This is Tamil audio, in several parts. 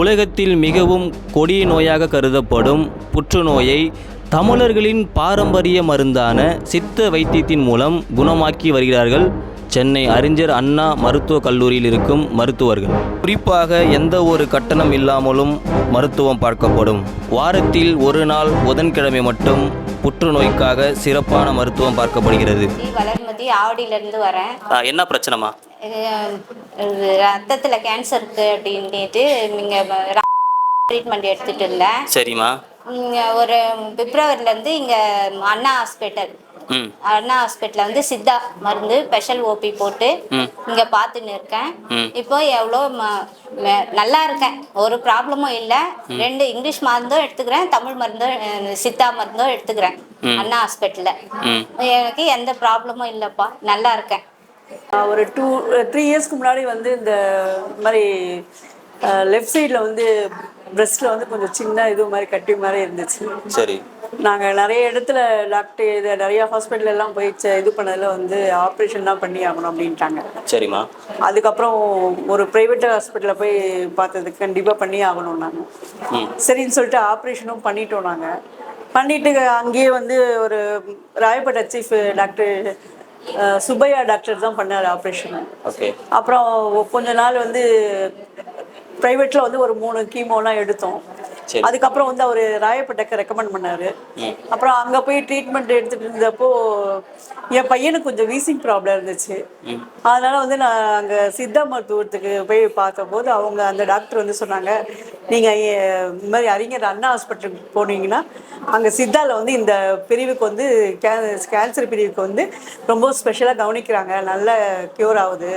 உலகத்தில் மிகவும் கொடிய நோயாக கருதப்படும் புற்றுநோயை தமிழர்களின் பாரம்பரிய மருந்தான சித்த வைத்தியத்தின் மூலம் குணமாக்கி வருகிறார்கள். சென்னை அறிஞர் அண்ணா மருத்துவக் கல்லூரியில் இருக்கும் மருத்துவர்கள். குறிப்பாக எந்த ஒரு கட்டணம் இல்லாமலும் மருத்துவம் பார்க்கப்படும். வாரத்தில் ஒரு நாள் புதன்கிழமை மட்டும் புற்றுநோய்க்காக சிறப்பான மருத்துவம் பார்க்கப்படுகிறது. வளர்மதி ஆவடியிலேருந்து வரேன். என்ன பிரச்சனைமா ரத்தத்தில் கேன்சர் இருக்குது அப்படின்ட்டு நீங்கள் ட்ரீட்மெண்ட் எடுத்துகிட்டு இருந்தேன் சரிம்மா. ஒரு பிப்ரவரிலேருந்து இங்கே அண்ணா ஹாஸ்பிட்டல் அண்ணா ஹாஸ்பிட்டலில் வந்து சித்தா மருந்து ஸ்பெஷல் ஓபி போட்டு இங்கே பார்த்துன்னு இருக்கேன். இப்போ எவ்வளோ நல்லா இருக்கேன். ஒரு ப்ராப்ளமும் இல்லை. ரெண்டு இங்கிலீஷ் மருந்தும் எடுத்துக்கிறேன் தமிழ் மருந்தும் சித்தா மருந்தும் எடுத்துக்கிறேன். அண்ணா ஹாஸ்பிட்டலில். எனக்கு எந்த ப்ராப்ளமும் இல்லைப்பா. நல்லா இருக்கேன். ஒரு டூ த்ரீ இயர்ஸ்க்கு முன்னாடி வந்து இந்த மாதிரி லெஃப்ட் சைடில் வந்து பிரஸ்ட்டில் வந்து கொஞ்சம் சின்ன இது மாதிரி கட்டி மாதிரி இருந்துச்சு. சரி. நாங்கள் நிறைய இடத்துல டாக்டர் இது நிறைய ஹாஸ்பிட்டல் எல்லாம் போய் இது பண்ணதில் வந்து ஆப்ரேஷன் தான் பண்ணி ஆகணும் அப்படின்ட்டாங்க. சரிம்மா. அதுக்கப்புறம் ஒரு ப்ரைவேட் ஹாஸ்பிட்டலில் போய் பார்த்ததுக்கு கண்டிப்பாக பண்ணி ஆகணும் நாங்கள் சரின்னு சொல்லிட்டு ஆப்ரேஷனும் பண்ணிட்டோம் நாங்கள் பண்ணிட்டு அங்கேயே வந்து ஒரு Royapettah chief doctor Subbiah doctor தான் பண்ணார் ஆப்ரேஷன் ஓகே. அப்புறம் கொஞ்ச நாள் வந்து ப்ரைவேட்டில் வந்து ஒரு மூணு கீமோலாம் எடுத்தோம். அதுக்கப்புறம் வந்து அவர் ராயப்பேட்டைக்கு ரெக்கமெண்ட் பண்ணாரு. அப்புறம் அங்கே போய் ட்ரீட்மெண்ட் எடுத்துட்டு இருந்தப்போ என் பையனுக்கு கொஞ்சம் வீசிங் ப்ராப்ளம் இருந்துச்சு. அதனால வந்து நான் அங்கே சித்தா மருத்துவத்துக்கு போய் பார்த்தபோது அவங்க அந்த டாக்டர் வந்து சொன்னாங்க நீங்கள் இந்த மாதிரி அறிஞர் அண்ணா ஹாஸ்பிட்டலுக்கு போனீங்கன்னா அங்கே சித்தாவில் வந்து இந்த பிரிவுக்கு வந்து கேன்சர் பிரிவுக்கு வந்து ரொம்ப ஸ்பெஷலாக கவனிக்கிறாங்க. நல்ல க்யூர் ஆகுது.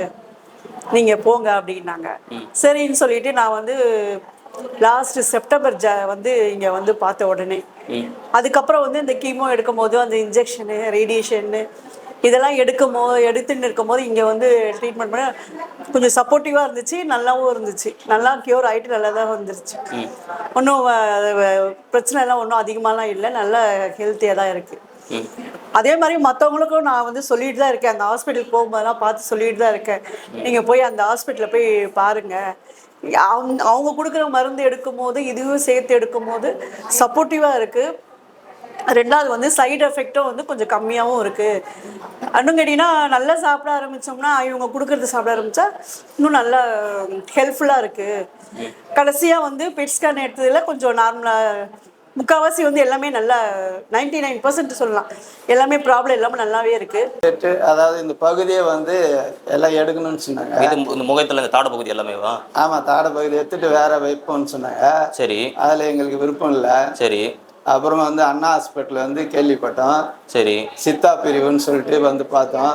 நீங்கள் போங்க அப்படின்னாங்க. சரின்னு சொல்லிட்டு நான் வந்து லாஸ்ட் செப்டம்பர் ஜ வந்து இங்கே வந்து பார்த்த உடனே. அதுக்கப்புறம் வந்து இந்த கீமோ எடுக்கும் போது அந்த இன்ஜெக்ஷனு ரேடியேஷனு இதெல்லாம் எடுக்கும் போது எடுத்துன்னு இருக்கும் போது இங்கே வந்து ட்ரீட்மெண்ட் பண்ண கொஞ்சம் சப்போர்ட்டிவாக இருந்துச்சு நல்லாவும் இருந்துச்சு. நல்லா க்யூர் ஆகிட்டு நல்லா தான் வந்துருச்சு ஒன்றும் பிரச்சனை எல்லாம் ஒன்றும் அதிகமாலாம் இல்லை. நல்ல ஹெல்த்தியாக தான் இருக்குது அதே மாதிரி மற்றவங்களுக்கும் நான் வந்து சொல்லிட்டு தான் இருக்கேன். அந்த ஹாஸ்பிட்டல் போகும்போதெல்லாம் பார்த்து சொல்லிட்டு தான் இருக்கேன். நீங்கள் போய் அந்த ஹாஸ்பிட்டலில் போய் பாருங்கள் அவங்க அவங்க கொடுக்குற மருந்து எடுக்கும் போது இதுவும் சேர்த்து எடுக்கும் போது சப்போர்ட்டிவாக இருக்குது ரெண்டாவது வந்து சைடு எஃபெக்டும் வந்து கொஞ்சம் கம்மியாகவும் இருக்குது இன்னும் கேட்டிங்கன்னா நல்லா சாப்பிட ஆரம்பித்தோம்னா இவங்க கொடுக்குறது சாப்பிட ஆரம்பித்தா இன்னும் நல்லா ஹெல்ப்ஃபுல்லாக இருக்குது கடைசியாக வந்து பெட் ஸ்கேன் எடுத்ததில் கொஞ்சம் நார்மலாக முக்கால்வாசி வந்து எல்லாமே நல்லா நைன்டி நைன் பர்சன்ட் சொல்லலாம். எல்லாமே ப்ராப்ளம் இல்லாமல் நல்லாவே இருக்குது செட்டு அதாவது இந்த பகுதியை வந்து எல்லாம் எடுக்கணும்னு சொன்னாங்க. இது இந்த முகத்தில் இந்த தாட பகுதி எல்லாமேவா ஆமாம் தாட பகுதி எடுத்துட்டு வேற வைப்போம்னு சொன்னாங்க. சரி. அதில் எங்களுக்கு விருப்பம் இல்லை. சரி. அப்புறமா வந்து அண்ணா ஹாஸ்பிட்டல் வந்து கேள்விப்பட்டோம். சரி. சித்தா பிரிவுன்னு சொல்லிட்டு வந்து பார்த்தோம்.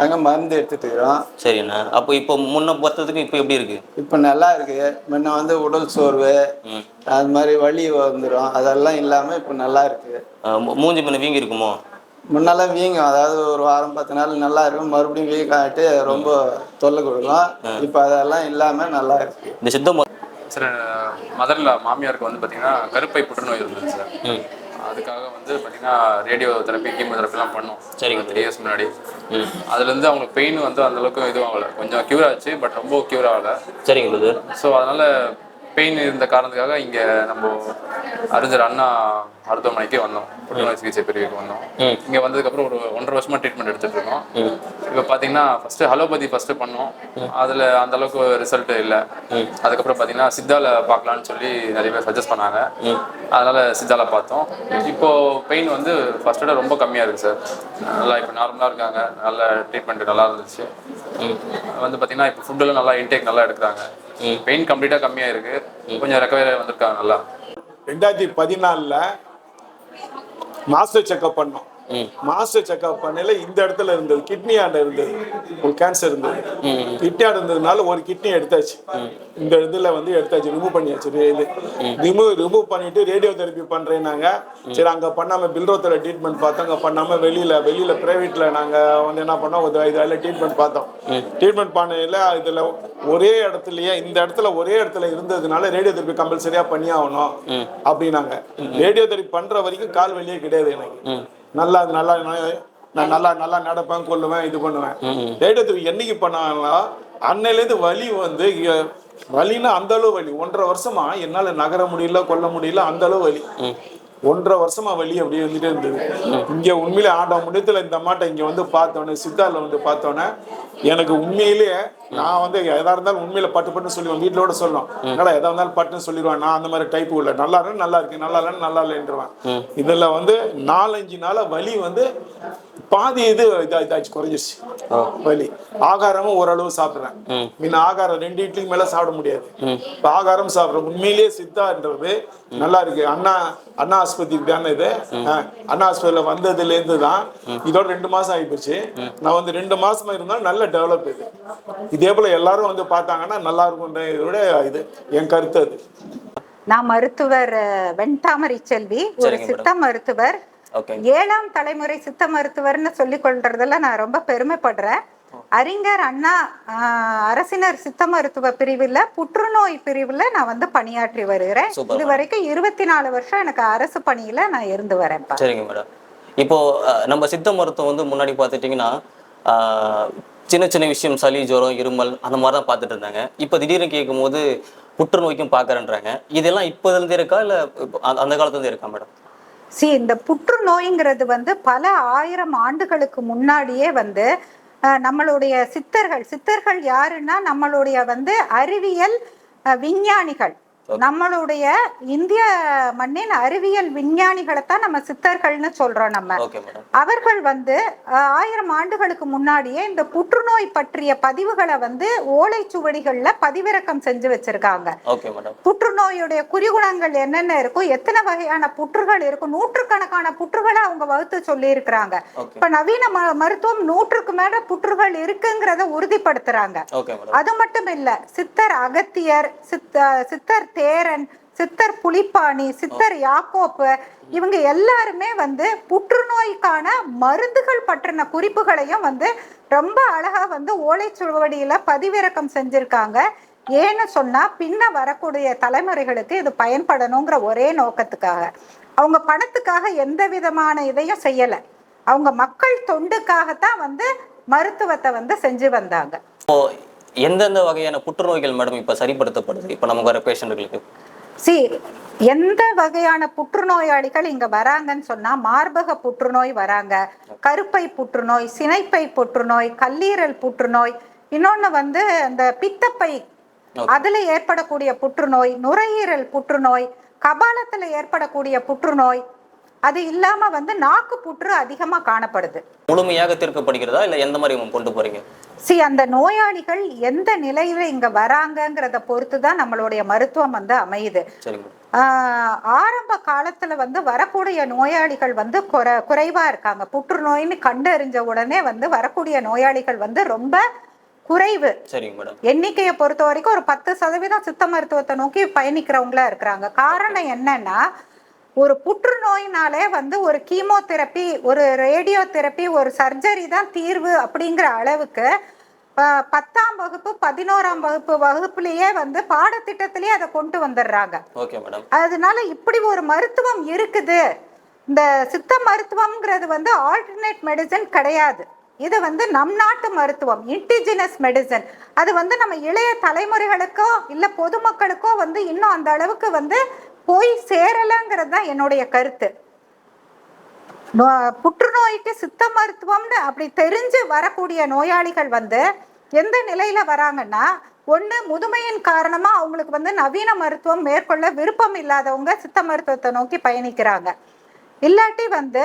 அங்கே மருந்து எடுத்துட்டு இருக்கிறோம். சரிண்ணா. அப்போ இப்போ முன்ன பார்த்ததுக்கு இப்போ எப்படி இருக்கு? இப்போ நல்லா இருக்கு. முன்ன வந்து உடல் சோர்வு அது மாதிரி வலி வந்துடும் அதெல்லாம் இல்லாமல் இப்போ நல்லா இருக்கு. மூஞ்சி பண்ண வீங்கி இருக்குமோ? முன்னெல்லாம் வீங்கும். அதாவது ஒரு வாரம் பத்து நாள் நல்லா இருக்கும். மறுபடியும் வீக் ஆகிட்டு ரொம்ப தொல்லை கொடுக்கும். இப்போ அதெல்லாம் இல்லாமல் நல்லா இருக்கு. இந்த சித்த சார் மதரில் மாமியாருக்கு வந்து பார்த்தீங்கன்னா கருப்பை புற்றுநோய் இருந்தது சார். அதுக்காக வந்து பார்த்தீங்கன்னா ரேடியோ தெரப்பி கீமோதெரப்பிலாம் பண்ணோம். சரிங்க. த்ரீ இயர்ஸ் முன்னாடி. அதுலேருந்து அவங்களுக்கு பெயின் வந்து அந்த அளவுக்கு இதுவும் ஆகலை. கொஞ்சம் க்யூர் ஆச்சு பட் ரொம்ப க்யூர் ஆகலை. சரிங்க ஸோ அதனால் பெயின் இருந்த காரணத்துக்காக இங்கே நம்ம அறிஞர் அண்ணா மருத்துவமனைக்கு வந்தோம். புற்றுநோய் சிகிச்சை பிரிவுக்கு வந்தோம். இங்கே வந்ததுக்கப்புறம் ஒரு ஒன்றரை வருஷமா ட்ரீட்மெண்ட் எடுத்துட்டு இருக்கோம். இப்போ பார்த்தீங்கன்னா ஃபர்ஸ்ட் ஹலோபதி ஃபர்ஸ்ட் பண்ணோம். அதில் அந்த அளவுக்கு ரிசல்ட் இல்லை. அதுக்கப்புறம் பார்த்தீங்கன்னா சித்தால பார்க்கலான்னு சொல்லி நிறைய பேர் சஜஸ்ட் பண்ணாங்க. அதனால சித்தால பார்த்தோம். இப்போ பெயின் வந்து ஃபர்ஸ்ட்டோட ரொம்ப கம்மியாக இருக்கு சார். நல்லா இப்போ நார்மலாக இருக்காங்க. நல்ல ட்ரீட்மெண்ட் நல்லா இருந்துச்சு. வந்து பார்த்தீங்கன்னா இப்போ ஃபுட்டெல்லாம் நல்லா இன்டேக் நல்லா எடுக்கிறாங்க. பெயின் கம்ப்ளீட்டாக கம்மியாக இருக்கு கொஞ்சம் ரெக்கவரி வந்திருக்காங்க நல்லா. ரெண்டாயிரத்தி பதினாலில் மாஸ்டர் செக்அப் பண்ணோம். மாஸ்டர் செக்அப் பண்ணல இந்த இடத்துல இருந்தது கிட்னி ஆண்ட இருந்தது. ஒரு கேன்சர் இருந்தது. கிட்னி ஆண்ட இருந்ததுனால ஒரு கிட்னி எடுத்தாச்சு. இந்த இதுல வந்து எடுத்தாச்சு ரிமூவ் பண்ணியாச்சு இது. ரிமூவ் ரிமூவ் பண்ணிட்டு ரேடியோ தெரப்பி பண்றேன்னாங்க சரி அங்க பண்ணாம பில்ரோத்தில் ட்ரீட்மெண்ட் பார்த்தோம். அங்க பண்ணாம வெளியில வெளியில பிரைவேட்ல நாங்க வந்து என்ன பண்ணோம்? ஒரு ஐదు வேலை ட்ரீட்மெண்ட் பார்த்தோம். ட்ரீட்மெண்ட் பண்ணையில இதுல ஒரே இடத்துலயே இந்த இடத்துல ஒரே இடத்துல இருந்ததுனால ரேடியோ தெரப்பி கம்பல்சரியா பண்ணி ஆகணும் அப்படின்னாங்க. ரேடியோ தெரப்பி பண்ற வரைக்கும் கால் வலியே கிடையாது எனக்கு. நல்லா நல்லா நான் நல்லா நல்லா நடப்பேன் கொள்ளுவேன் இது பண்ணுவேன். தெரப்பி என்னைக்கு பண்ணாங்களா? அன்னையிலேருந்து வலி வந்து வலின்னா அந்த அளவு வலி. ஒன்றரை வருஷமா என்னால நகர முடியல கொல்ல முடியல அந்த அளவு வலி. ஒன்றரை வருஷமா வலி அப்படியே வந்துட்டே இருந்தது. இங்க உண்மையிலே ஆண்ட முடியத்துல இந்த மாட்டை இங்க வந்து பார்த்தோன்னே சித்தால வந்து பார்த்தோன்னே எனக்கு உண்மையிலேயே நான் வந்து எதா இருந்தாலும் உண்மையில பட்டு பட்டுன்னு சொல்லுவேன். வீட்டிலோட சொல்லுவேன் என்னடா எதா இருந்தாலும் பட்டுன்னு சொல்லிடுவேன். நான் அந்த மாதிரி டைப் இல்லை நல்லா இருக்கு நல்லா இருக்கு நல்லா இல்லைன்னு நல்லா இல்லைன்றவேன். இதுல வந்து நாலஞ்சு நாளா வலி வந்து பாதி இது இதா இதாச்சு குறைஞ்சிருச்சு. வலி. ஆகாரமும் ஓரளவு சாப்பிடுறேன். முன்ன ஆகாரம் ரெண்டு இட்லிக்கு மேல சாப்பிட முடியாது. இப்ப ஆகாரம் சாப்பிடுறேன். உண்மையிலேயே சித்தான்றது நல்லா இருக்கு. அண்ணா அண்ணா ஆஸ்பத்திரிக்கு தானே இது அண்ணா ஆஸ்பத்திரியில வந்ததுல இருந்து தான் இதோட ரெண்டு மாசம் ஆயிப்போச்சு. நான் வந்து ரெண்டு மாசமா இருந்தாலும் நல்ல டெவலப் இது. இதே போல எல்லாரும் வந்து பார்த்தாங்கன்னா நல்லா இருக்கும்ன்ற இதோட இது என் கருத்து அது. நான் மருத்துவர் வெண்தாமரை செல்வி ஒரு சித்த மருத்துவர். ஏழாம் தலைமுறை சித்த மருத்துவர்னு சொல்லி கொள்றதுல நான் ரொம்ப பெருமைப்படுறேன். அறிஞர் அண்ணா அரசினர் சித்த மருத்துவ பிரிவுல புற்றுநோய் பிரிவுல நான் வந்து பணியாற்றி வருகிறேன். இது வரைக்கும் இருபத்தி நாலு வருஷம் எனக்கு அரசு பணியில நான் இருந்து வரேன்ப்பா. சரிங்க மேடம். இப்போ நம்ம சித்த மருத்துவம் வந்து முன்னாடி பார்த்துட்டிங்கன்னா சின்ன சின்ன விஷயம் சளி ஜுரம் இருமல் அந்த மாதிரி தான் பார்த்துட்டு இருந்தாங்க. இப்போ திடீர்னு கேட்கும்போது புற்றுநோய்க்கும் பார்க்கறேன்றாங்க. இதெல்லாம் இப்போதுலேருந்து இருக்கா? இல்லை அந்த காலத்துலேருந்து இருக்கா மேடம்? சி இந்த புற்றுநோய்ங்கிறது வந்து பல ஆயிரம் ஆண்டுகளுக்கு முன்னாடியே வந்து நம்மளுடைய சித்தர்கள் சித்தர்கள் யாருன்னா நம்மளுடைய வந்து அறிவியல் விஞ்ஞானிகள். நம்மளுடைய இந்திய மண்ணின் அறிவியல் விஞ்ஞானிகளை தான் நம்ம சித்தர்கள்னு சொல்றோம் நம்ம. அவர்கள் வந்து ஆயிரம் ஆண்டுகளுக்கு முன்னாடியே இந்த புற்றுநோய் பற்றிய பதிவுகளை வந்து ஓலைச்சுவடிகள்ல பதிவிறக்கம் செஞ்சு வச்சிருக்காங்க. புற்றுநோயுடைய குறிகுணங்கள் என்னென்ன இருக்கும் எத்தனை வகையான புற்றுகள் இருக்கும் நூற்றுக்கணக்கான புற்றுகளை அவங்க வகுத்து சொல்லி இருக்கிறாங்க இப்ப நவீன மருத்துவம் நூற்றுக்கு மேல புற்றுகள் இருக்குங்கிறத உறுதிப்படுத்துறாங்க. அது மட்டும் இல்ல சித்தர் அகத்தியர் சித்த சித்தர் தேரன் சித்தர் புலிப்பாணி சித்தர் யாக்கோப்பு இவங்க எல்லாருமே வந்து புற்றுநோய்க்கான மருந்துகள் பற்றின குறிப்புகளையும் வந்து ரொம்ப அழகா வந்து ஓலைச்சுவடியில பதிவிறக்கம் செஞ்சிருக்காங்க. ஏன்னு சொன்னா பின்ன வரக்கூடிய தலைமுறைகளுக்கு இது பயன்படணுங்கிற ஒரே நோக்கத்துக்காக. அவங்க பணத்துக்காக எந்த விதமான இதையும் செய்யல. அவங்க மக்கள் தொண்டுக்காகத்தான் வந்து மருத்துவத்தை வந்து செஞ்சு வந்தாங்க. எந்தெந்த வகையான புற்றுநோய்கள் மேடம் இப்போ சரிப்படுத்தப்படுது? இப்போ நமக்கு வர பேஷண்ட்டுகளுக்கு சி எந்த வகையான புற்றுநோயாளிகள் இங்க வராங்கன்னு சொன்னா மார்பக புற்றுநோய் வராங்க. கருப்பை புற்றுநோய் சினைப்பை புற்றுநோய் கல்லீரல் புற்றுநோய் இன்னொன்னு வந்து அந்த பித்தப்பை. அதுல ஏற்படக்கூடிய புற்றுநோய் நுரையீரல் புற்றுநோய் கபாலத்துல ஏற்படக்கூடிய புற்றுநோய் அது இல்லாம வந்து நாக்கு புற்று அதிகமா காணப்படுது. முழுமையாக தீர்க்கப்படுகிறதா? இல்லை எந்த மாதிரி கொண்டு போறீங்க? சி அந்த நோயாளிகள் எந்த நிலையில இங்க வராங்கங்கிறத பொறுத்து தான் நம்மளுடைய மருத்துவம் வந்து அமையுது. ஆரம்ப காலத்துல வந்து வரக்கூடிய நோயாளிகள் வந்து குறை குறைவா இருக்காங்க. புற்றுநோய்னு கண்டறிஞ்ச உடனே வந்து வரக்கூடிய நோயாளிகள் வந்து ரொம்ப குறைவு. எண்ணிக்கையை பொறுத்த வரைக்கும் ஒரு பத்து சதவீதம் சித்த மருத்துவத்தை நோக்கி பயணிக்கிறவங்களா இருக்கிறாங்க. காரணம் என்னன்னா ஒரு புற்றுநோயினாலே வந்து ஒரு கீமோதெரப்பி ஒரு ரேடியோ தெரப்பி ஒரு சர்ஜரி தான் தீர்வு அப்படிங்கிற அளவுக்கு பத்தாம் வகுப்பு பதினோராம் வகுப்பு வகுப்புலயே வந்து பாடத்திட்டத்திலேயே அதை கொண்டு வந்துடுறாங்க. அதனால இப்படி ஒரு மருத்துவம் இருக்குது. இந்த சித்த மருத்துவம்ங்கிறது வந்து ஆல்டர்னேட் மெடிசன் கிடையாது. இது வந்து நம் நாட்டு மருத்துவம் இன்டிஜினஸ் மெடிசன் அது வந்து நம்ம இளைய தலைமுறைகளுக்கோ இல்ல பொதுமக்களுக்கோ வந்து இன்னும் அந்த அளவுக்கு வந்து போய் சேரலைங்கிறது தான் என்னுடைய கருத்து. புற்றுநோய்க்கு சித்த மருத்துவம்னு அப்படி தெரிஞ்சு வரக்கூடிய நோயாளிகள் வந்து எந்த நிலையில வராங்கன்னா ஒன்று முதுமையின் காரணமாக அவங்களுக்கு வந்து நவீன மருத்துவம் மேற்கொள்ள விருப்பம் இல்லாதவங்க சித்த மருத்துவத்தை நோக்கி பயணிக்கிறாங்க. இல்லாட்டி வந்து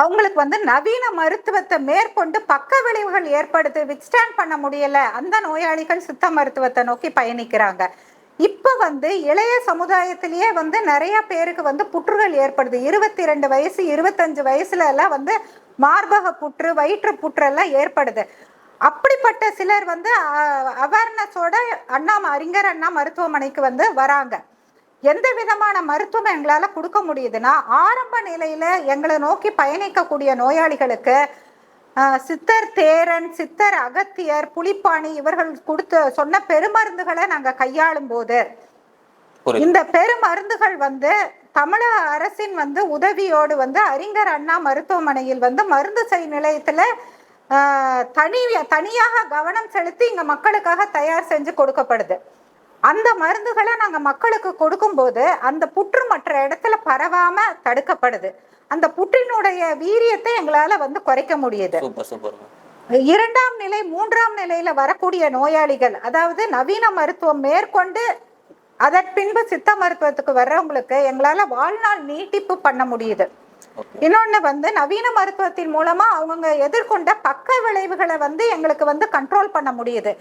அவங்களுக்கு வந்து நவீன மருத்துவத்தை மேற்கொண்டு பக்க விளைவுகள் ஏற்படுது விக்ஸ்டாண்ட் பண்ண முடியல. அந்த நோயாளிகள் சித்த மருத்துவத்தை நோக்கி பயணிக்கிறாங்க. இப்போ வந்து இளைய சமுதாயத்திலேயே வந்து நிறைய பேருக்கு வந்து புற்றுகள் ஏற்படுது. இருபத்தி ரெண்டு வயசு இருபத்தஞ்சு வயசுல எல்லாம் வந்து மார்பக புற்று வயிற்று புற்று எல்லாம் ஏற்படுது. அப்படிப்பட்ட சிலர் வந்து அவேர்னஸோட அண்ணா அறிஞர் அண்ணா மருத்துவமனைக்கு வந்து வராங்க. எந்த விதமான மருத்துவம் எங்களால் கொடுக்க முடியுதுன்னா ஆரம்ப நிலையில எங்களை நோக்கி பயணிக்கக்கூடிய நோயாளிகளுக்கு சித்தர் தேரன் சித்தர் அகத்தியர் புலிப்பாணி இவர்கள் கொடுத்த சொன்ன பெருமருந்துகளை நாங்க கையாளும் போது இந்த பெருமருந்துகள் வந்து தமிழக அரசின் வந்து உதவியோடு வந்து அறிஞர் அண்ணா மருத்துவமனையில் வந்து மருந்து செய் நிலையத்துல தனி தனியாக கவனம் செலுத்தி இங்க மக்களுக்காக தயார் செஞ்சு கொடுக்கப்படுது. அந்த மருந்துகளை நாங்க மக்களுக்கு கொடுக்கும்போது அந்த புற்று மற்ற இடத்துல பரவாம தடுக்கப்படுது. அந்த புற்றினுடைய வீரியத்தை எங்களால வந்து குறைக்க முடியுது. இரண்டாம் நிலை மூன்றாம் நிலையில வரக்கூடிய நோயாளிகள் அதாவது நவீன மருத்துவம் மேற்கொண்டு அதன் பின்பு சித்த மருத்துவத்துக்கு வர்றவங்களுக்கு எங்களால வாழ்நாள் நீட்டிப்பு பண்ண முடியுது. இன்னொன்னு வந்து நவீன மருத்துவத்தின் மூலமா அவங்க எதிர்கொண்ட பக்க விளைவுகளை வந்து எங்களுக்கு வந்து கண்ட்ரோல் பண்ண முடியுது.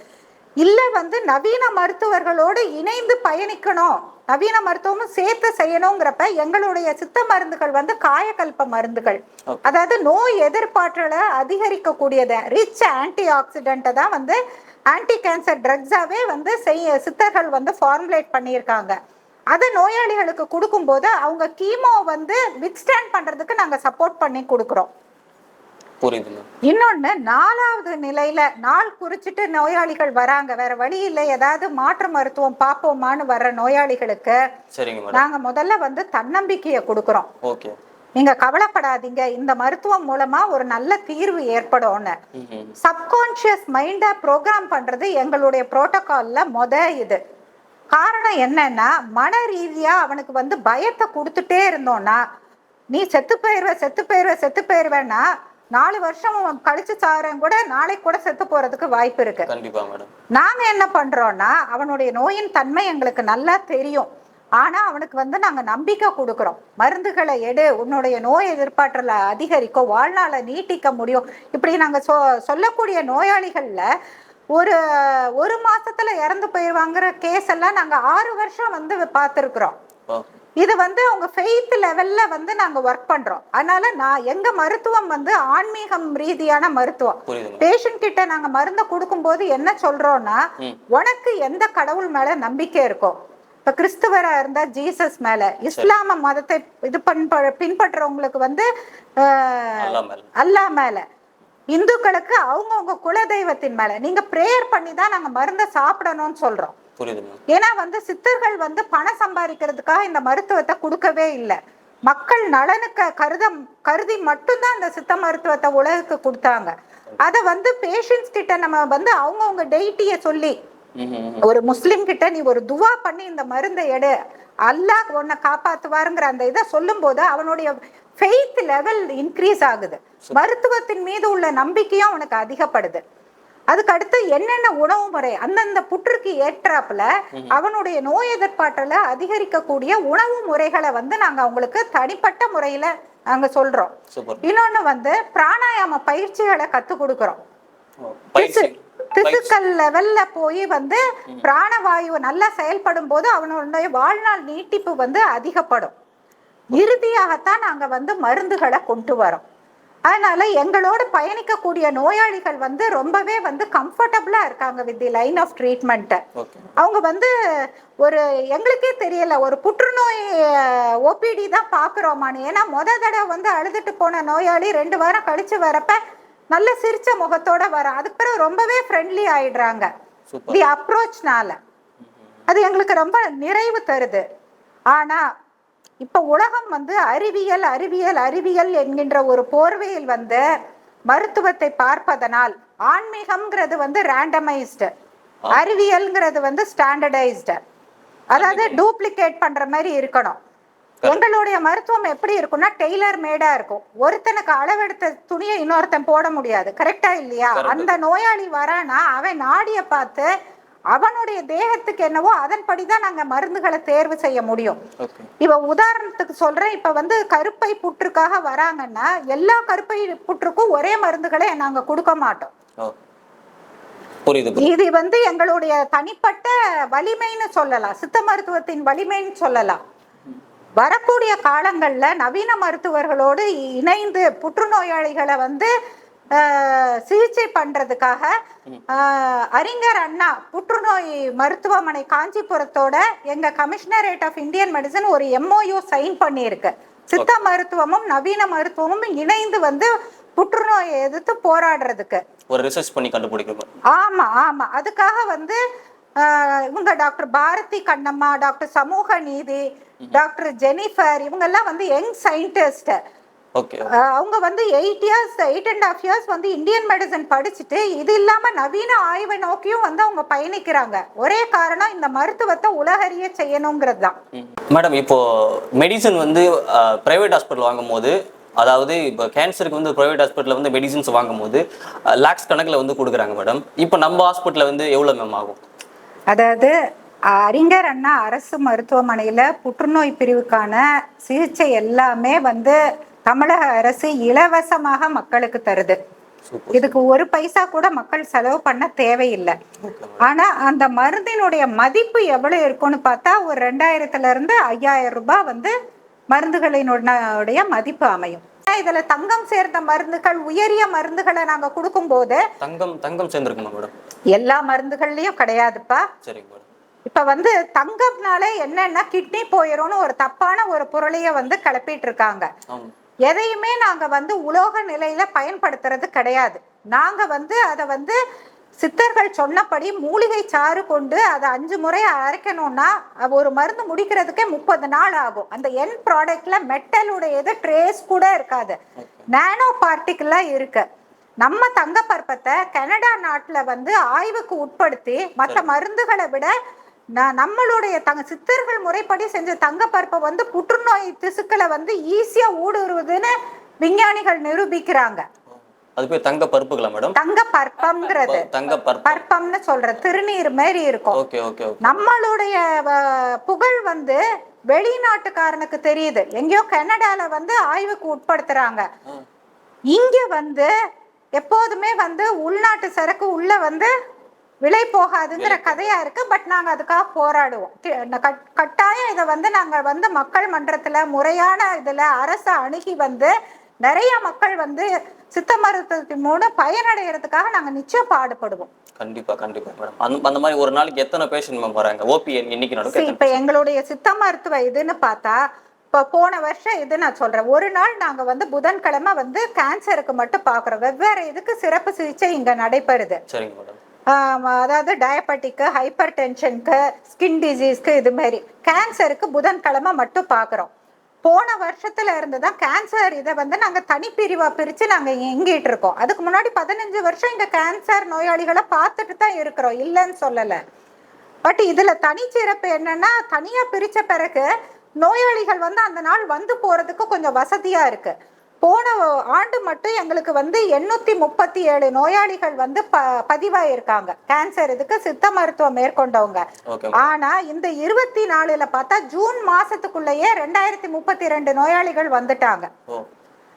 இல்ல வந்து நவீன மருத்துவர்களோடு இணைந்து பயணிக்கணும். நவீன மருத்துவமும் சேர்த்து செய்யணுங்கிறப்ப எங்களுடைய சித்த மருந்துகள் வந்து காயகல்ப மருந்துகள். அதாவது நோய் எதிர்ப்பாற்றலை அதிகரிக்கக்கூடியது ரிச் ஆன்டி ஆக்சிடென்ட்டை தான் வந்து ஆன்டி கேன்சர் ட்ரக்ஸாவே வந்து செய்ய சித்தர்கள் வந்து ஃபார்முலேட் பண்ணியிருக்காங்க. அதை நோயாளிகளுக்கு கொடுக்கும்போது அவங்க கீமோ வந்து வித்ஸ்டாண்ட் பண்றதுக்கு நாங்க சப்போர்ட் பண்ணி கொடுக்குறோம். இன்னொன்னு நாலாவது நிலையில நாள் குறிச்சிட்டு நோயாளிகள் வராங்க. வேற வழி இல்லை. ஏதாவது மாற்று மருத்துவம் பார்ப்போமான்னு வர்ற நோயாளிகளுக்கு சரிங்க நாங்க முதல்ல வந்து தன்னம்பிக்கையை கொடுக்குறோம். ஓகே நீங்க கவலைப்படாதீங்க. இந்த மருத்துவம் மூலமா ஒரு நல்ல தீர்வு ஏற்படும்னு. ம் சப்கான்ஷியஸ் மைண்டை ப்ரோக்ராம் பண்றது எங்களுடைய புரோட்டோகால்ல மொத இது. காரணம் என்னன்னா மன ரீதியா அவனுக்கு வந்து பயத்தை கொடுத்துட்டே இருந்தோம்னா நீ செத்து போயிருவ செத்து போயிருவ செத்து போயிருவேன்னா நாலு வருஷம் கழிச்சு சாரன் கூட நாளைக்கு கூட செத்து போறதுக்கு வாய்ப்பு இருக்கு. கண்டிப்பா மேடம். நாங்க என்ன பண்றோம்னா அவனுடைய நோயின் தன்மை எங்களுக்கு நல்லா தெரியும். ஆனா அவனுக்கு வந்து நாங்க நம்பிக்கை கொடுக்குறோம். மருந்துகளை எடு உன்னுடைய நோய் எதிர்ப்பாற்றலை அதிகரிக்கும் வாழ்நாளை நீட்டிக்க முடியும். இப்படி நாங்க சொ சொல்லக்கூடிய நோயாளிகள்ல ஒரு ஒரு மாசத்துல இறந்து போயிடுவாங்கிற கேஸ் எல்லாம் நாங்க ஆறு வருஷம் வந்து பார்த்துருக்குறோம். இது வந்து அவங்க ஃபெய்த் லெவல்ல வந்து நாங்க ஒர்க் பண்றோம். அதனால நான் எங்க மருத்துவம் வந்து ஆன்மீகம் ரீதியான மருத்துவம். பேஷண்ட் கிட்ட நாங்க மருந்தை கொடுக்கும்போது என்ன சொல்றோம்னா உனக்கு எந்த கடவுள் மேல நம்பிக்கை இருக்கோ இப்ப கிறிஸ்துவரா இருந்தா ஜீசஸ் மேல இஸ்லாம மதத்தை இது பண்ப பின்பற்றுறவங்களுக்கு வந்து ஆஹ், அல்லாஹ் மேல. இந்துக்களுக்கு அவங்கவுங்க குலதெய்வத்தின் மேல. நீங்க ப்ரேயர் பண்ணி தான் நாங்க மருந்தை சாப்பிடணும்னு சொல்றோம். புரியுதுங்க ஏன்னா வந்து சித்தர்கள் வந்து பணம் சம்பாதிக்கிறதுக்காக இந்த மருத்துவத்தை கொடுக்கவே இல்லை. மக்கள் நலனுக்கு கருத கருதி மட்டும்தான் இந்த சித்த மருத்துவத்தை உலகுக்கு கொடுத்தாங்க. அதை வந்து பேஷண்ட்ஸ் கிட்ட நம்ம வந்து அவங்கவுங்க டெய்ட்டியை சொல்லி ஒரு முஸ்லிம் கிட்ட நீ ஒரு துவா பண்ணி இந்த மருந்தை எடு. அல்லாஹ் உன்னை காப்பாத்துவாருங்கிற அந்த இதை சொல்லும்போது அவனுடைய ஃபெய்த் லெவல் இன்க்ரீஸ் ஆகுது. மருத்துவத்தின் மீது உள்ள நம்பிக்கையும் அவனுக்கு அதிகப்படுது. அதுக்கு அடுத்து என்னென்ன உணவு முறை அந்தந்த புற்றுக்கு ஏற்றாப்புல அவனுடைய நோய் எதிர்ப்பாற்றலை அதிகரிக்கக்கூடிய உணவு முறைகளை வந்து நாங்க அவங்களுக்கு தனிப்பட்ட முறையில நாங்க சொல்றோம். இன்னொன்னு வந்து பிராணாயாம பயிற்சிகளை கத்து கொடுக்குறோம். பிசிக்கல் லெவல்ல போய் வந்து பிராணவாயு நல்லா செயல்படும் போது அவனுடைய வாழ்நாள் நீட்டிப்பு வந்து அதிகப்படும். இறுதியாகத்தான் நாங்க வந்து மருந்துகளை கொண்டு வரோம். அதனால எங்களோட பயணிக்கக்கூடிய நோயாளிகள் வந்து ரொம்பவே வந்து கம்ஃபர்டபுளா இருக்காங்க with the line of treatment okay அவங்க வந்து ஒரு எங்களுக்கே தெரியல ஒரு புற்றுநோய் ஓபிடி தான் பார்க்குறோமான்னு. ஏன்னா முத தடவை வந்து அழுதுட்டு போன நோயாளி ரெண்டு வாரம் கழிச்சு வரப்ப நல்ல சிரிச்ச முகத்தோட வர. அதுக்கு பிறகு ரொம்பவே ஃப்ரெண்ட்லி ஆயிடுறாங்க. தி அப்ரோச்னால அது எங்களுக்கு ரொம்ப நிறைவு தருது. ஆனா இப்ப உலகம் வந்து அறிவியல் அறிவியல் அறிவியல் என்கின்ற ஒரு போர்வையில் வந்து மருத்துவத்தை பார்ப்பதனால் ஆன்மீகம்ங்கிறது வந்து ரேண்டமைஸ்டு அறிவியல்ங்கிறது வந்து ஸ்டாண்டர்டைஸ்டு அதாவது டூப்ளிகேட் பண்ற மாதிரி இருக்கணும். எங்களுடைய மருத்துவம் எப்படி இருக்கும்னா டெய்லர் மேடா இருக்கும். ஒருத்தனுக்கு அளவெடுத்த துணியை இன்னொருத்தன் போட முடியாது. கரெக்டா இல்லையா? அந்த நோயாளி வரானா அவன் நாடிய பார்த்து அவனுடைய தேகத்துக்கு என்னவோ அதன்படி தான் நாங்க மருந்துகளை தேர்வு செய்ய முடியும். இப்ப உதாரணத்துக்கு சொல்றேன் இப்ப வந்து கருப்பை புற்றுக்காக வராங்கன்னா எல்லா கருப்பை புற்றுக்கும் ஒரே மருந்துகளை நாங்க கொடுக்க மாட்டோம். இது வந்து எங்களுடைய தனிப்பட்ட வலிமைன்னு சொல்லலாம். சித்த மருத்துவத்தின் வலிமைன்னு சொல்லலாம். வரக்கூடிய காலங்கள்ல நவீன மருத்துவர்களோடு இணைந்து புற்றுநோயாளிகளை வந்து சிகிச்சை பண்றதுக்காக அறிஞர் அண்ணா புற்றுநோய் மருத்துவமனை காஞ்சிபுரத்தோட எங்க கமிஷனரேட் ஆஃப் இந்தியன் மெடிசன் ஒரு எம்ஓயு சைன் பண்ணியிருக்கு. சித்த மருத்துவமும் நவீன மருத்துவமும் இணைந்து வந்து புற்றுநோயை எதிர்த்து போராடுறதுக்கு. ஒரு ரிசர்ச் பண்ணி கண்டுபிடிக்கணும். ஆமா ஆமா. அதுக்காக வந்து இவங்க டாக்டர் பாரதி கண்ணம்மா டாக்டர் சமூக நீதி டாக்டர் ஜெனிஃபர் இவங்கெல்லாம் வந்து யங் சயின்டிஸ்ட் அவங்க வந்து eight years eight and half years வந்து இந்தியன் மெடிசன் படிச்சுட்டு இது இல்லாம நவீன ஆய்வை நோக்கியும் வந்து அவங்க பயணிக்கிறாங்க. ஒரே காரணம் இந்த மருத்துவத்தை உலகறிய செய்யணுங்கிறது தான். மேடம் இப்போ மெடிசன் வந்து ப்ரைவேட் ஹாஸ்பிட்டல் வாங்கும்போது அதாவது இப்போ கேன்சருக்கு வந்து ப்ரைவேட் ஹாஸ்பிட்டலில் வந்து மெடிசின்ஸ் வாங்கும்போது லேக்ஸ் கணக்கில் வந்து கொடுக்குறாங்க மேடம் இப்போ நம்ம ஹாஸ்பிட்டலில் வந்து எவ்வளோ மேம் ஆகும்? அதாவது அறிஞர் அண்ணா அரசு மருத்துவமனையில புற்றுநோய் பிரிவுக்கான சிகிச்சை எல்லாமே வந்து தமிழக அரசு இலவசமாக மக்களுக்கு தருது. இதுக்கு ஒரு பைசா கூட மக்கள் செலவு பண்ண தேவையில்லை. ஆனா அந்த மருந்தினுடைய மதிப்பு எவ்வளவு இருக்கும்னு பார்த்தா ஒரு ரெண்டாயிரத்துல இருந்து ஐயாயிரம் ரூபாய் வந்து மருந்துகளினுடைய மதிப்பு அமையும். இதுல தங்கம் சேர்ந்த மருந்துகள் உயரிய மருந்துகளை நாங்க கொடுக்கும்போது தங்கம் தங்கம் சேர்ந்துருக்குமா எல்லா மருந்துகள்லயும் கிடையாதுப்பா. இப்ப வந்து தங்கம்னாலே என்னன்னா கிட்னி போயிரும்னு ஒரு தப்பான ஒரு பொருளைய வந்து கிளப்பிட்டு இருக்காங்க. எதையுமே நாங்க வந்து உலோக நிலையில பயன்படுத்துறது கிடையாது. நாங்க வந்து அதை வந்து சித்தர்கள் சொன்னபடி மூலிகை சாறு கொண்டு அதை அஞ்சு முறை அரைக்கணும்னா ஒரு மருந்து முடிக்கிறதுக்கே முப்பது நாள் ஆகும். அந்த என் ப்ராடக்ட்ல மெட்டலுடையது ட்ரேஸ் கூட இருக்காது. நானோ பார்ட்டிகிளா இருக்கு. நம்ம தங்க பற்பத்தை கனடா நாட்டுல வந்து ஆய்வுக்கு உட்படுத்தி மற்ற மருந்துகளை விட நம்மளுடைய தங்க சித்தர்கள் முறைப்படி செஞ்ச தங்க பருப்பை வந்து புற்றுநோய் திசுக்களை வந்து ஈஸியா ஊடுருவுதுன்னு விஞ்ஞானிகள் நிரூபிக்கிறாங்க. அது பேர் தங்க பருப்புகளா மேடம்? தங்க பற்பம்ங்கிறது தங்க பற்பம்னு சொல்ற திருநீர் மாதிரி இருக்கும். ஓகே ஓகே நம்மளுடைய புகழ் வந்து வெளிநாட்டுக்காரனுக்கு தெரியுது. எங்கேயோ கனடால வந்து ஆய்வுக்கு உட்படுத்துறாங்க. இங்க வந்து எப்போதுமே வந்து உள்நாட்டு சரக்கு உள்ள வந்து விலை போகாதுங்கிற கதையா இருக்கு. பட் நாங்க அதுக்காக போராடுவோம். கட்டாயம் இதை வந்து நாங்க வந்து மக்கள் மன்றத்துல முறையான இதுல அரசை அணுகி வந்து நிறைய மக்கள் வந்து சித்த மருத்துவத்தின் மூலம் பயனடைகிறதுக்காக நாங்க நிச்சயம் பாடுபடுவோம். கண்டிப்பா கண்டிப்பா மேடம். அந்த அந்த மாதிரி ஒரு நாளைக்கு எத்தனை பேஷண்ட் மேம் வராங்க? ஓபி இன்னைக்கு நடக்கும் இப்ப எங்களுடைய சித்த மருத்துவ இதுன்னு பார்த்தா இப்ப போன வருஷம் இது நான் சொல்றேன். ஒரு நாள் நாங்க வந்து புதன்கிழமை வந்து கேன்சருக்கு மட்டும் பாக்குறோம். வெவ்வேறு இதுக்கு சிறப்பு சிகிச்சை இங்க நடைபெறுது. சரிங்க மேடம். அதாவது டயபெட்டிக்கு ஹைப்பர் டென்ஷனுக்கு ஸ்கின் டிசீஸ்க்கு இது மாதிரி. கேன்சருக்கு புதன்கிழமை மட்டும் பார்க்குறோம். போன வருஷத்துல இருந்து தான் கேன்சர் இதை வந்து நாங்கள் தனிப்பிரிவா பிரித்து நாங்கள் எங்கிட்டு இருக்கோம். அதுக்கு முன்னாடி பதினஞ்சு வருஷம் இங்கே கேன்சர் நோயாளிகளை பார்த்துட்டு தான் இருக்கிறோம். இல்லைன்னு சொல்லலை. பட் இதில் தனிச்சிறப்பு என்னன்னா தனியாக பிரித்த பிறகு நோயாளிகள் வந்து அந்த நாள் வந்து போகிறதுக்கு கொஞ்சம் வசதியாக இருக்குது போன ஆண்டு மட்டும் எங்களுக்கு வந்து எண்ணூத்தி முப்பத்தி ஏழு நோயாளிகள் வந்து ப பதிவாயிருக்காங்க. கேன்சர் இதுக்கு சித்த மருத்துவம் மேற்கொண்டவங்க. ஆனா இந்த இருபத்தி நாலுல பார்த்தா ஜூன் மாசத்துக்குள்ளேயே ரெண்டாயிரத்தி முப்பத்தி ரெண்டு நோயாளிகள் வந்துட்டாங்க.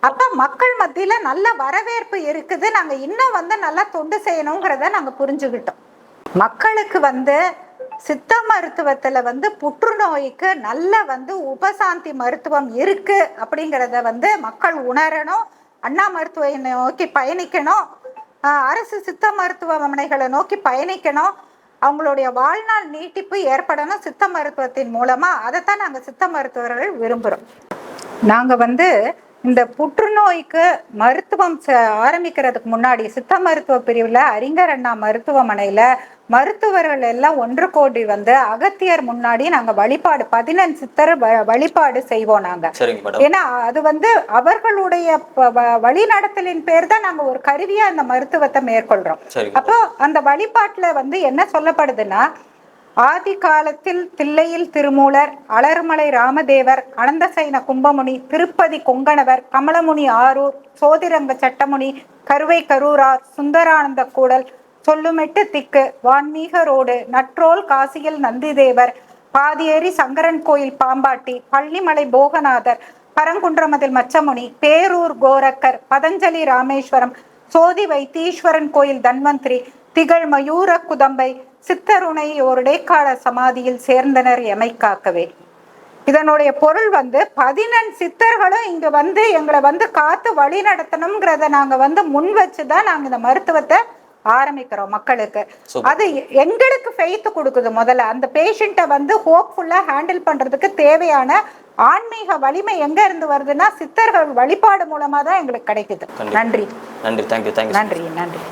அப்ப மக்கள் மத்தியில நல்ல வரவேற்பு இருக்குது. நாங்க இன்னும் வந்து நல்லா தொண்டு செய்யணுங்கிறத நாங்க புரிஞ்சுக்கிட்டோம் மக்களுக்கு வந்து சித்த மருத்துவத்தில் வந்து புற்றுநோய்க்கு நல்ல வந்து உபசாந்தி மருத்துவம் இருக்குது அப்படிங்கிறத வந்து மக்கள் உணரணும். அண்ணா மருத்துவ நோக்கி பயணிக்கணும். அரசு சித்த மருத்துவமனைகளை நோக்கி பயணிக்கணும். அவங்களுடைய வாழ்நாள் நீட்டிப்பு ஏற்படணும் சித்த மருத்துவத்தின் மூலமாக அதைத்தான் நாங்கள் சித்த மருத்துவர்கள் விரும்புகிறோம் நாங்கள் வந்து இந்த புற்றுநோய்க்கு மருத்துவம் ஆரம்பிக்கிறதுக்கு முன்னாடி சித்த மருத்துவ பிரிவுல அறிஞர் அண்ணா மருத்துவமனையில மருத்துவர்கள் எல்லாம் ஒன்று கோடி வந்து அகத்தியர் முன்னாடி நாங்க வழிபாடு பதினெண் சித்தர் வழிபாடு செய்வோம் நாங்க. ஏன்னா அது வந்து அவர்களுடைய வழிநடத்தலின் பேர் தான் நாங்க ஒரு கருவியா அந்த மருத்துவத்தை மேற்கொள்றோம். அப்போ அந்த வழிபாட்டுல வந்து என்ன சொல்லப்படுதுன்னா ஆதி காலத்தில் தில்லையில் திருமூலர் அலர்மலை ராமதேவர் அனந்தசைன கும்பமுனி திருப்பதி கொங்கணவர் கமலமுனி ஆரூர் சோதிரங்க சட்டமுனி கருவை கரூரார் சுந்தரானந்த கூடல் சொல்லுமெட்டு திக்கு வான்மீக ரோடு நற்றோல் காசியில் நந்திதேவர் பாதியேரி சங்கரன் கோயில் பாம்பாட்டி பள்ளிமலை போகநாதர் பரங்குன்றமதில் மச்சமுனி பேரூர் கோரக்கர் பதஞ்சலி ராமேஸ்வரம் சோதி வைத்தீஸ்வரன் கோயில் தன்வந்திரி திகழ் மயூர குதம்பை சித்தருணை ஒரு இடைக்கால சமாதியில் சேர்ந்தனர் எமை காக்கவே. இதனுடைய பொருள் வந்து பதினெண் சித்தர்களும் இங்க வந்து எங்களை வந்து காத்து வழி நடத்தணுங்கிறத நாங்க வந்து முன் வச்சுதான் நாங்க இந்த மருத்துவத்தை ஆரம்பிக்கிறோம் மக்களுக்கு. அது எங்களுக்கு ஃபெய்த் கொடுக்குது முதல்ல. அந்த பேஷண்ட்டை வந்து ஹோப்ஃபுல்லா ஹேண்டில் பண்றதுக்கு தேவையான ஆன்மீக வலிமை எங்க இருந்து வருதுன்னா சித்தர்கள் வழிபாடு மூலமா தான் எங்களுக்கு கிடைக்குது. நன்றி. நன்றி. தேங்க்யூ தேங்க்யூ நன்றி. நன்றி.